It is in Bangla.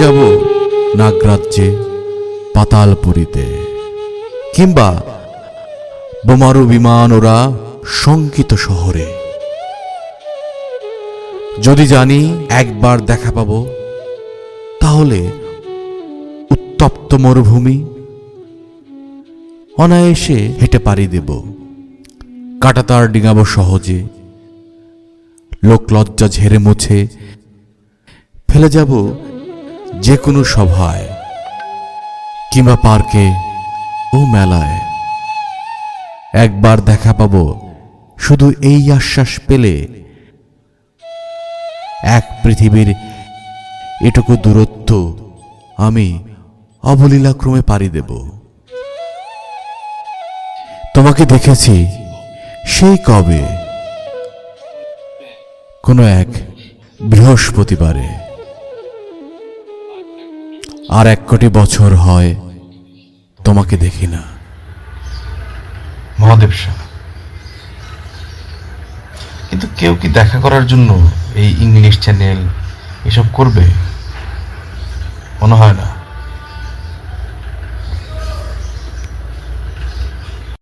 যাব নাগরাজ্যে পাতালপুরীতে কিংবা বোমারু বিমান ওরা শঙ্কিত শহরে। যদি জানি একবার দেখা পাবো, তাহলে উত্তপ্ত মরুভূমি অনায়াসে হেঁটে পাড়ি দেব। কাটাতার ডিঙাবো সহজে লোক লজ্জা ঝেড়ে মুছে ফেলে যাব যে কোনো সভায় কিংবা পার্কে ও মেলায় একবার দেখা পাবো। শুধু এই আশ্বাস পেলে এক পৃথিবীর এটুকু দূরত্ব আমি অবলীলাক্রমে পাড়ি দেব। তোমাকে দেখেছি সেই কবে কোনো এক বৃহস্পতিবারে। আর এক কোটি বছর হয় তোমাকে দেখি না। মহাদেব শাহ কিন্তু কেউ কি দেখা করার জন্য এই ইংলিশ চ্যানেল এসব করবে? মনে হয় না।